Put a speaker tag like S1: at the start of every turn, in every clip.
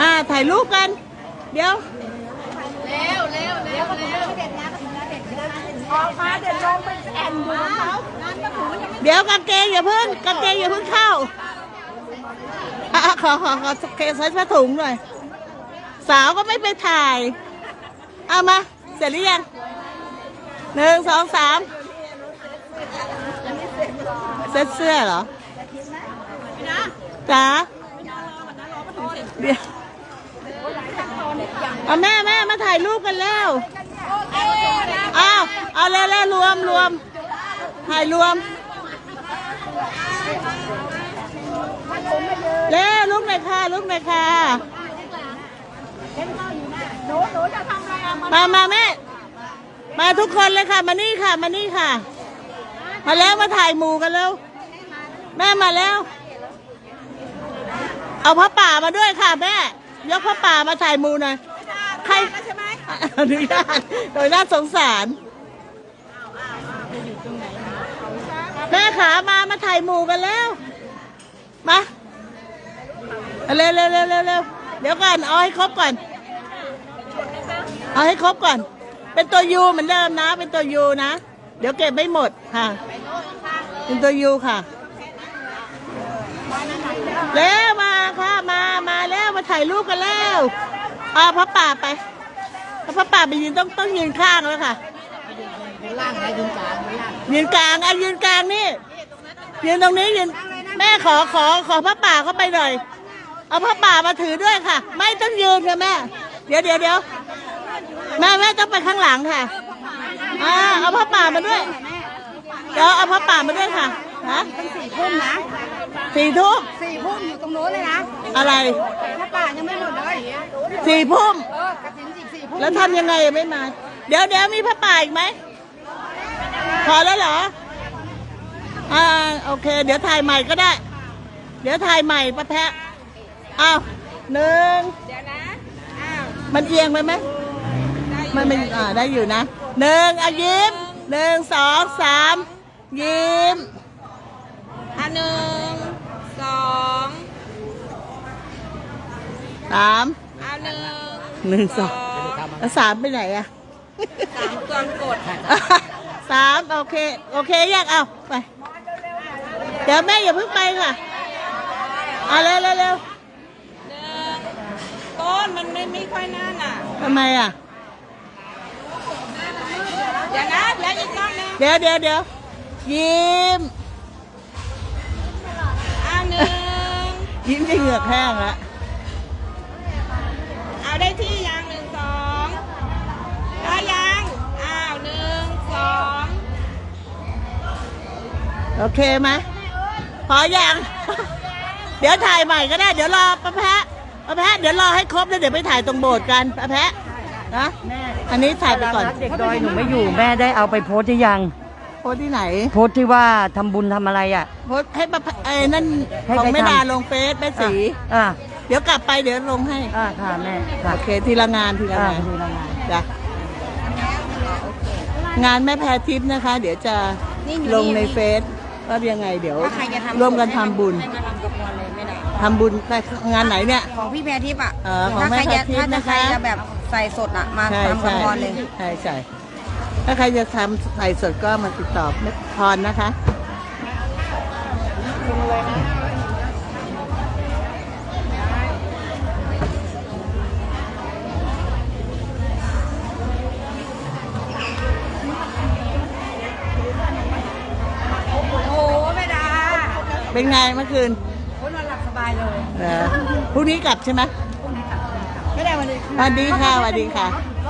S1: อ่าถ่ายรูปกัน เดี๋ยว
S2: เร็วเร็วเร็วเร็ว
S3: ออกมาเดี๋ยวลงไปแอนดูเขา
S1: เดี๋ยวกางเกงอย่าเพิ่งกางเกงอย่าเพิ่งเข้าอะขอขอขอเกงใส่ผ้าถุงหน่อย สาวก็ไม่ไปถ่ายเอามา เสร็จหรือยังหนึ่งสองสามเซ็ตเสื้อเหรอจ๋า เดี๋ยวเอาแม่แม่มาถ่ายรูปกันแล้วเอาเอาแล้วแล้วรวมรวมถ่ายรวมเร็วลุกหน่อยค่ะลุกหน่อยค่ะ
S3: หนูหนูจะทำอะไรเอามา
S1: มาแม่มาทุกคนเลยค่ะ มานี่ค่ะ มานี่ค่ะ มาแล้วมาถ่ายหมู่กันเร็วแม่มาแล้ว เอาพระป่ามาด้วยค่ะแม่ ยกพระป่ามาถ่ายมูหน่อย ใคร
S3: ใช่ไหม
S1: อนุญาตโดยน่าสงสาร แม่ขามามาถ่ายหมูกันแล้ว มา เร็วเร็วเร็วเร็วเร็วเดี๋ยวก่อน เอาให้ครบก่อน เอาให้ครบก่อน เป็นตัวยูเหมือนเดิมนะ เป็นตัวยูนะ เดี๋ยวเก็บไม่หมดค่ะ เป็นตัวยูค่ะ แล้วมาค่ะมามาแล้วมาถ่ายรูปกันแล้วเอาพระป่าไปเอาพระป่าไปยืนต้องต้องยืนข้างแล้วค่ะ
S2: ล่างนะยืนกลางล่าง
S1: ยืนกลางอะยืนกลางนี่ยืนตรงนี้ยืนแม่ขอขอขอพระป่าเข้าไปหน่อย เอาพระป่ามาถือด้วยค่ะ ไม่ต้องยืนค่ะแม่ เดี๋ยวเดี๋ยวเดี๋ยวแม่แม่ต้องไปข้างหลังค่ะอ่าเอาพระป่ามาด้วยเดี๋ยวเอาพระป่ามาด้วยค่ะ ฮะ
S3: สี่ทุ่มนะ
S1: สี่ทุ่ม
S3: สี่ทุ่มอยู่ตรงโน้นเลยนะ
S1: อะไร
S3: ถ้าป่ายังไม่หมดเลย
S1: สี่ทุ่ม
S3: เออกระถินอีกสี่ทุ่ม
S1: แล้วทำยังไงไม่มา เดี๋ยวเดี๋ยวมีพระป่าอีกไหมพอแล้วเหรออ่าโอเค เดี๋ยวถ่ายใหม่ก็ได้ เดี๋ยวถ่ายใหม่ประแพะอ้าวหนึ่ง
S3: เดี๋ยวนะอ้าว
S1: มันเอียงไปไหมมันมันอ่าได้อยู่นะหนึ่งอะยิ้มหนึ่งสองสามยิ้ม
S2: อันหนึ่งสอง
S1: สาม
S2: เอาหนึ่ง
S1: หนึ่งสองแล้วสามไปไหนอะ
S2: สามตัวกด
S1: สามโอเค โอเคแยกเอาไป เดี๋ยวแม่อย่าเพิ่งไปค่ะเอาเร็วเร็วเร็ว
S2: หนึ่งต้นมันไม่ไม่ค่อยน่าน่ะ
S1: ทำไมอะ
S2: เดี๋ยวนะแล้วอีกรอบหนึง
S1: เดี๋ยวเดี๋ยวเดี๋ยวยิ้ม ยิ้มจะเหงือกแห้งละ
S2: เอาได้ที่ยังหนึ่งสองได้ยังอ้าวหนึ่งสอง
S1: โอเคไหมพอยัง เดี๋ยวถ่ายใหม่ก็ได้ เดี๋ยวรอป้าแพะป้าแพะเดี๋ยวรอให้ครบแล้วเดี๋ยวไปถ่ายตรงโบสถ์กันป้าแพะนะอันนี้ถ่ายไปก่อน
S4: เด็กดอยหนูไม่อยู่แม่ได้เอาไปโพสต์หรือยัง
S1: โพสต์ที่ไหน
S4: โพสต์ที่ว่าทำบุญทำอะไรอะ
S1: โพสต์ให้ป้าแพะเอ้ยนั่น
S4: ให้
S1: ของ
S4: ใคร
S1: แม่
S4: ทำ
S1: ดาลงเฟซแม่สี
S4: อ่า
S1: เดี๋ยวกลับไปเดี๋ยวลงให้
S4: อ่าค่ะแม่ค่ะ
S1: โอเคทีละงานทีละ
S4: อ่างา
S1: น
S4: ดูแลงาน
S1: จ้ะงานแม่แพรทิพย์นะคะ เดี๋ยวจะลงในเฟซว่ายังไงเดี๋ยว
S3: ถ้าใครจะทำ
S1: ร่วมกันทำบุญ
S3: ให้มาทำกับพรเลยไม่ได้
S1: ทำบุญไปงานไหนเนี่ย
S3: ของพี่แพรทิพย์อะ
S1: เออของ
S3: ถ้า
S1: แม่
S3: ใครจะ
S1: แพรทิพย์
S3: ถ้าจะใคร
S1: นะคะ
S3: จะแบบใส่สดอะมา
S1: ใช่
S3: ทำกับ
S1: ใช่
S3: พรเลย
S1: ใช่ใช่ ถ้าใครจะทำใส่สดก็มาติดต่อแม่พรนะคะ
S3: โอ้โหแม่ดา
S1: เป็นไงเมื่อคืน
S3: โอ้ยนอนหลับสบายเลย
S1: เออพรุ่งนี้กลับใช่ไหม
S3: ไม่ได้วันนี้
S1: สวัสดีค่ะสวัสดีค่ะ
S3: รถบัสนะ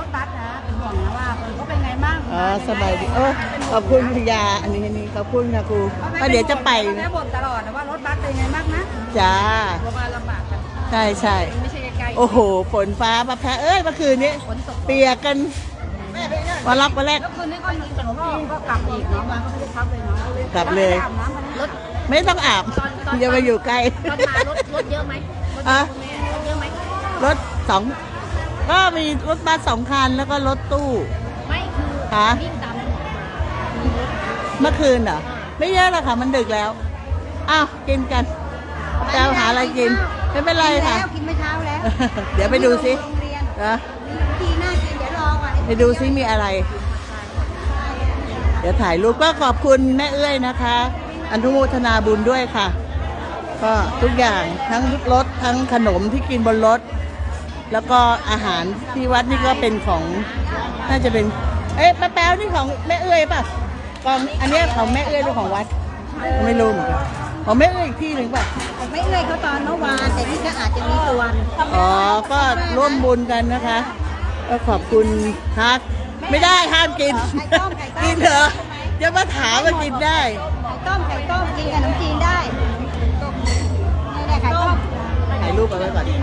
S1: อ๋อสบายดีโอ้ขอบคุณคุณยาอันนี้อันนี้ขอบคุณนะครูก็เดี๋ยวจะไป
S3: แม่บ่นตลอดนะว่ารถบัสเป็นไงบ้างนะ
S1: จ้า
S3: ลงมาลำบากกัน
S1: ใช่ใช่
S3: ไม่ใช่ไกลๆ
S1: โอ้โหฝนฟ้ามาแพ้เอ้ยเมื่อคืนนี้
S3: ฝนตก
S1: เปียกกันวันรับวันแรก
S3: แล้วคืนนี้ก็ยิงแต่ก็ก็กลับอีกเนาะมาก็ไม่ได้พักเลยเนาะ
S1: กลับเลย
S3: อาบน้ำมาแล้วรถ
S1: ไม่ต้องอาบอย่ามาอยู่ใกล้
S3: ตอนมารถรถเยอะไหมรถ
S1: อะ
S3: เยอะไหม
S1: รถสองก็มีรถบัสสองคันแล้วก็รถตู้
S3: ไม่คือ
S1: ค่ะ
S3: วิ่งตามถนนมา
S1: เมื่อคืนเหรอ ไม่เยอะหรอกค่ะ มันดึกแล้ว อ้าว กินกันจะเอาหาอะไรกิน
S3: ต
S1: ไม่เป็นไรค่ะ
S3: แล้วกินเมื่อเช้าแล้ว
S1: เดี๋ยวไปดูสิ
S3: โรงเรียน
S1: นะ
S3: ทีน่ากินเดี๋ยวรอก่อน
S1: ไปดูซิมีอะไร เดี๋ยวถ่ายรูปก็ขอบคุณแม่เอื้อยนะคะ อนุโมทนาบุญด้วยค่ะ ก็ทุกอย่างทั้งรถทั้งขนมที่กินบนรถ แล้วก็อาหารที่วัดนี่ก็เป็นของ น่าจะเป็น เอ๊ะป้าแป๊วนี่ของแม่เอื้อยป่ะกองอันเนี้ยของแม่เอื้อยหรือของวัด ไม่รู้เหมือนกันของแม่เอื้อยอีกที่หนึ่งป่ะ
S3: ไม่เอ่ยเขาตอนเมื่อวาน แต่นี่ก็อาจจะมีส่วน
S1: อ๋อ ก็ร่วมบุญกันนะคะ ก็ขอบคุณฮักไม่ได้ห้ามกินกินเหรอจะมาถามมากินได้
S3: ไข่ต้มไข่ต้มกินกับขนมจีนได้นี่แหละไข่ต้ม
S1: ถ่ายรูปเอาไว้ก่อน
S3: เออกิน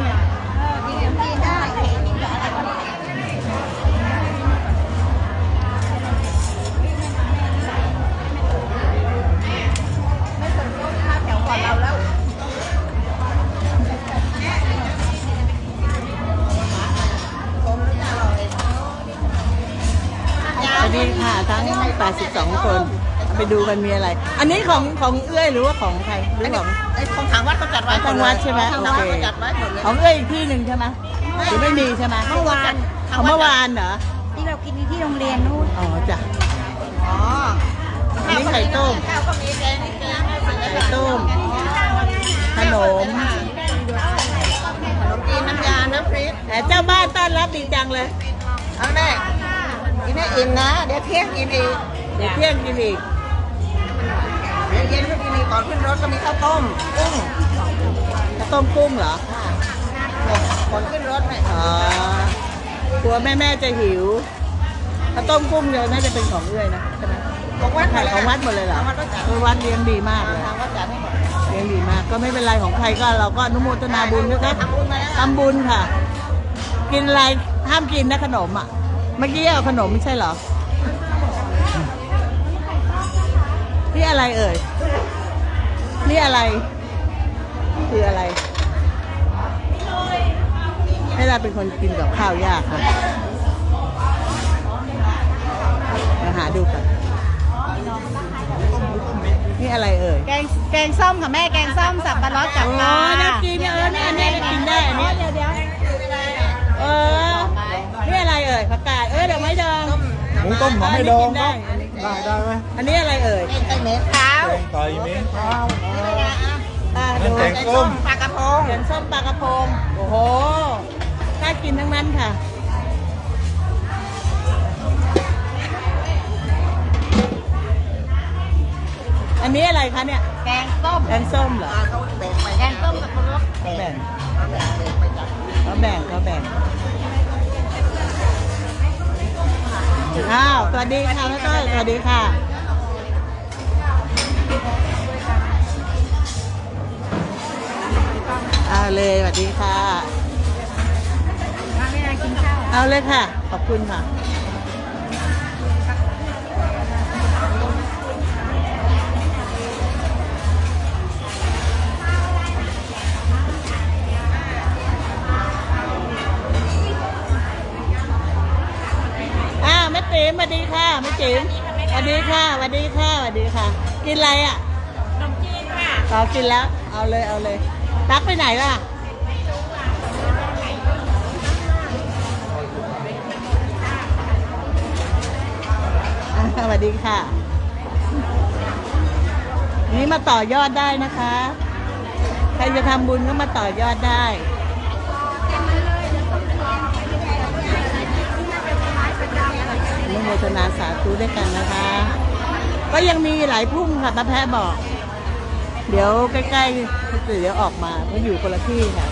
S1: ทั้ง82คนไปดูกันมีอะไร อันนี้ของของเอื้อยหรือว่าของใครหรือของ
S2: ไอ้ของทางวัดก็จัดไว้
S1: ทางวัดใช่ไหม
S2: ทาง
S1: โอ
S2: วัด
S1: เค
S2: ก็จัดไว้หมดเลย
S1: ของเอื้อยอีกที่หนึ่งใช่ไหมหรือไม่มีใช่ไหม
S3: เมื่อวาน
S1: ของเมื่อวานเหรอ
S3: ที่เรากินที่โรงเรียนนู้น
S1: อ๋อจ้ะ
S2: อ๋อ
S1: อันนี้ไข่ต้ม
S2: ข้าวก็มีแกงนี่แกง
S1: ไข่ต้ม ขนม
S2: ขนมจีนน้ำยา น้ำพริก
S1: แต่เจ้าบ้านต้อนรับดีจังเลย
S2: เอาแม่กินให้อิ่มนะ เดี๋ยวเที่ยงกินอีก
S1: เดี๋ยวเที่ยงกินอีก
S2: เดี๋ยวเย็นก็กินอีกก่อนขึ้นรถก็มีข้าวต้มกุ้ง
S1: ข้าวต้มกุ้งเหรอ
S2: ก่อนขึ้นรถไหม
S1: อ๋อกลัวแม่แม่ๆจะหิวข้าวต้มกุ้งเดี๋ยวน่าจะเป็นของเอื้อยนะใช่ไหม
S2: ของวัด
S1: ขายของวัดหมดเลยเหรอ
S2: ทางวัดก็จัด
S1: เออวัดเลี้ยงดีมากเลย
S2: ทางวัดจัดให้หมด
S1: เลี้ยงดีมากก็ไม่เป็นไรของใครก็เราก็อนุโมทนาบุญนะคะ
S2: ทำบุญมาแล้ว
S1: ทำบุญค่ะ กินอะไรห้ามกินนะขนมอะเมื่อกี้เอาขนมไม่ใช่เหรอ นี่อะไรเอ่ย นี่อะไร คืออะไรให้เราเป็นคนกินกับข้าวยากค่ะมาหาดูกัน นี่อะไรเอ่ย
S3: แกงแกงส้มค่ะแม่แกงส้มสับปะรดกับปลา
S1: อ๋อน่ากินเออเนี่ยอันเนี้ยกินได้อันเนี้ย
S3: เดี๋ยวเดี๋ยว
S1: เออนี่อะไรเอ่ยผักกาดเออเดี๋ยวไม่ดอง
S5: หมูต้มหอมไม่ดอง
S1: ได้
S5: ได้ได้ไหม
S1: อันนี้อะไรเอ่ย
S2: แกงไก่เหม็นขาว
S5: แกงไก่เม้นข้าว
S1: อ่า
S5: นั่
S1: ดู
S5: นแกง
S2: แกงส้มปลากระพง
S1: แกงส้มปลากระพงโอ้โหน่ากินทั้งนั้นค่ะอันนี้อะไรคะเนี่ย
S3: แกงส้ม
S1: แกงส้มเหรอ
S2: เขาแบ่งไป
S3: แกงส้มสับปะรด
S1: แบ่ง
S2: เขาแบ่งแบ่งไปจัด
S1: เขาแบ่ง อ้าว สวัสดีค่ะแม่ต้อย สวัสดีค่ะ เอาเลยสวัสดีค่ะ
S3: มาไม่ได้กินข้าว
S1: เอาเลยค่ะ ขอบคุณค่ะ ติ๋มสวัสดีค่ะแม่ติ๋มสวัสดีค่ะสวัสดีค่ะสวัสดีค่ะ กินอะไรอะ
S2: ขนมจีนค่ะ
S1: อ๋อกินแล้ว เอาเลยเอาเลย ตักไปไหนล่ะอ่าสวัสดีค่ะ นี่มาต่อยอดได้นะคะ ใครจะทำบุญก็มาต่อยอดได้ โมทนาสาธุด้วยกันนะคะ ก็ยังมีหลายพุ่งค่ะตาแพะบอก เดี๋ยวใกล้ๆเดี๋ยวออกมาเพราะอยู่คนละที่ค่ะ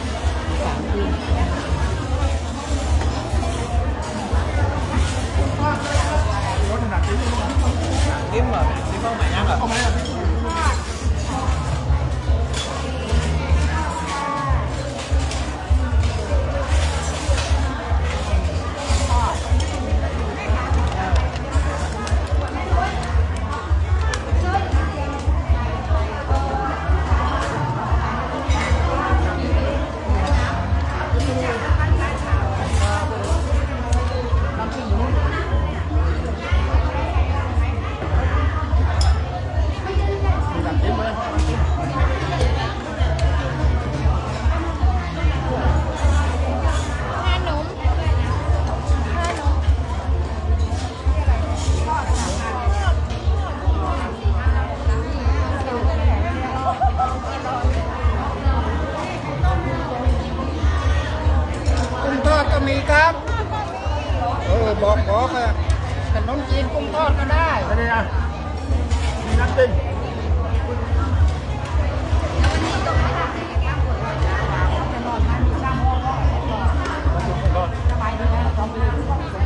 S1: สาม
S6: พุ่นิ่มเหรอ
S5: นิ่มเข้า
S3: ใหม่
S6: ยังเหร
S2: อ บอ
S6: กขอแค่ขนม
S2: จีนกุ้งทอดก็ได้
S5: ไม่ได้นะมีน้ำจิ้ม
S2: ไ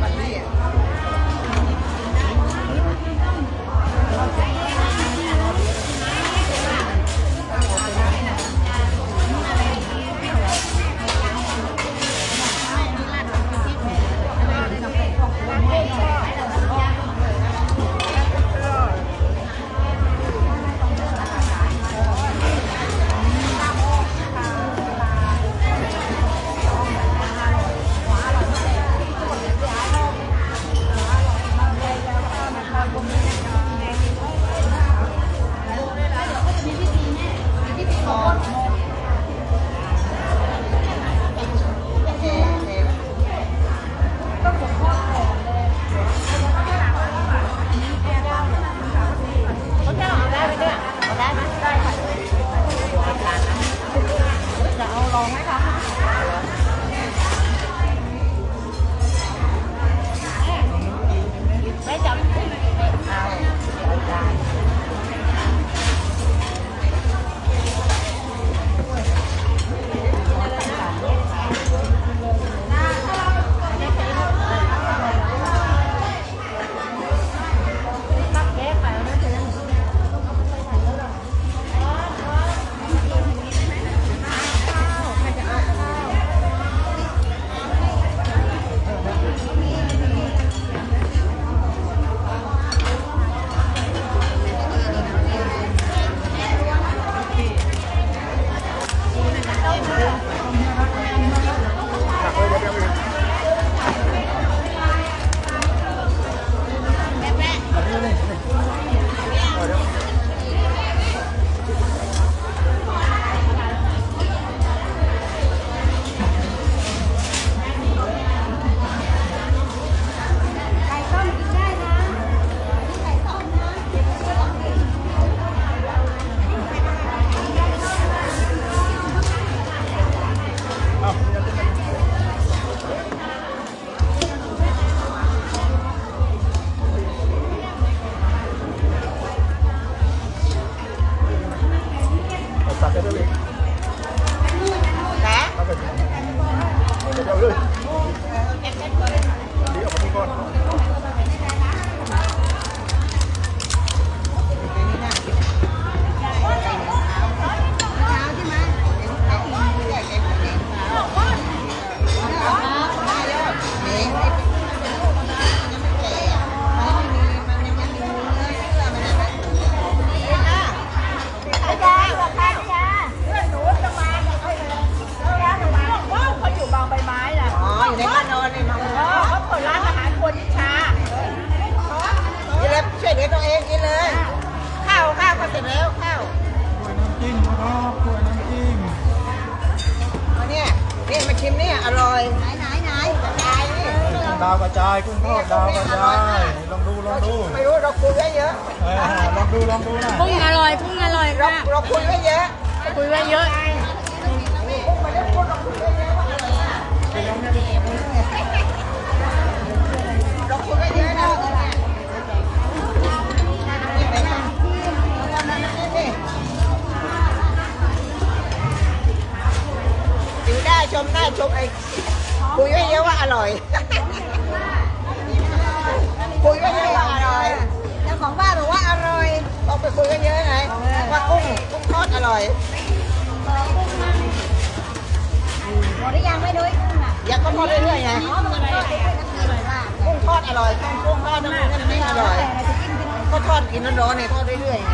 S2: เดี๋ยวเลย ระจาย
S5: กุ้งทอดดาวกระจายลองดูลองดู
S2: ไม่รู้เราคุยไว้เยอะ
S5: ลองดูลองดูนะ
S6: กุ้งอร่อยกุ้งอร่อย
S2: เรา
S6: ค่ะ
S2: เราคุยไว้เยอะ
S6: คุยไว้เยอะ
S2: พุ่งมาเรื่องพูดเราคุยไว้เยอะว่าอร่อยอะเราคุยไว้เยอะนะนี่ได้ชมได้ชมไอ้คุยไว้เยอะว่าอร่อย ไปคุยกันเยอะไงว่ากุ้งกุ้งทอดอร่อย
S3: หมดหรือยังไม่ด้วยกุ้งอะ
S2: อยากก็ทอดเรื่อยๆไง
S3: อ๋อมันก็ได้ก็กินเลยว่า
S2: กุ้งทอดอร่อยกุ้งกุ้งทอดน้ำมันน้ำพริกอร่อย
S3: แต่เราจะกินเป็น
S2: ก็ทอดกินร้อนๆเนี่ยทอดเรื่อยๆไง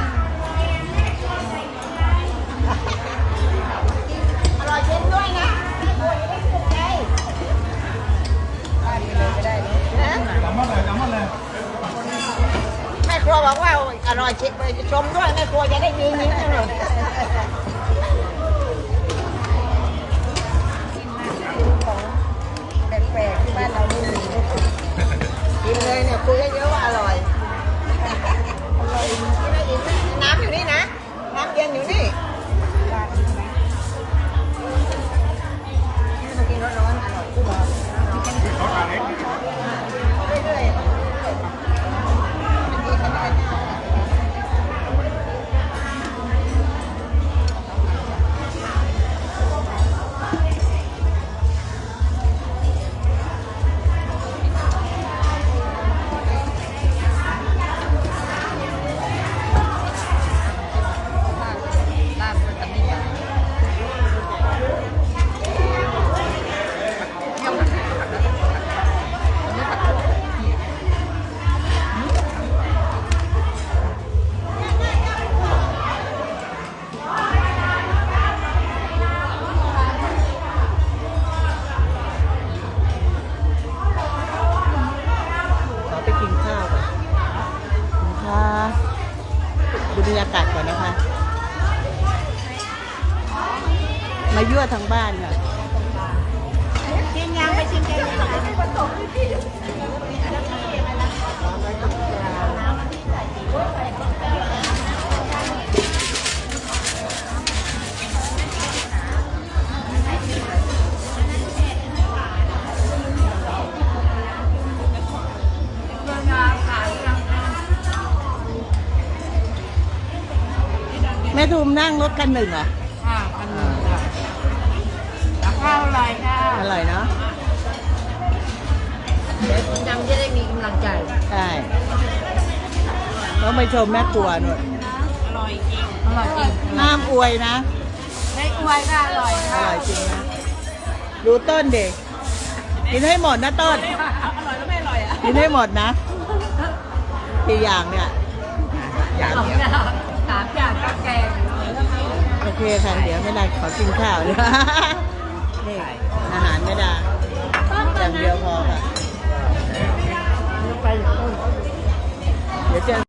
S1: นั่งรถกันหนึ่งเหรอ
S6: ค่ะอันนี้ค่ะกับข้าวอร่อยค่ะ
S1: อร่อยเนาะ
S6: ยังจะได้มีกำลังใจ
S1: ใช่ต้องไปชมแม่ครัวหน่อย
S6: อร่อยจริง อร่อยจริง
S1: ห้ามอวยนะ
S6: ไม่อวยค่ะอร่อย
S1: อ
S6: ค่ะ
S1: ร่อยจริงนะ ดูต้นเด็กกินให้หมดนะต้น
S6: อร่อยแล้วไม่อร่อยอะ
S1: กินให้หมดนะกี่อย่างเนี่ย อย่าง
S6: สอง
S1: เดียว
S6: อย่างสามอย่างก็แกง
S1: โอ เคค่ะ เดี๋ยวไม่ได้ขอกินข้าวเนี่ยนี่อาหารไม่ได้อย่างเดียวพอค่ะ เดี๋ยวเจอ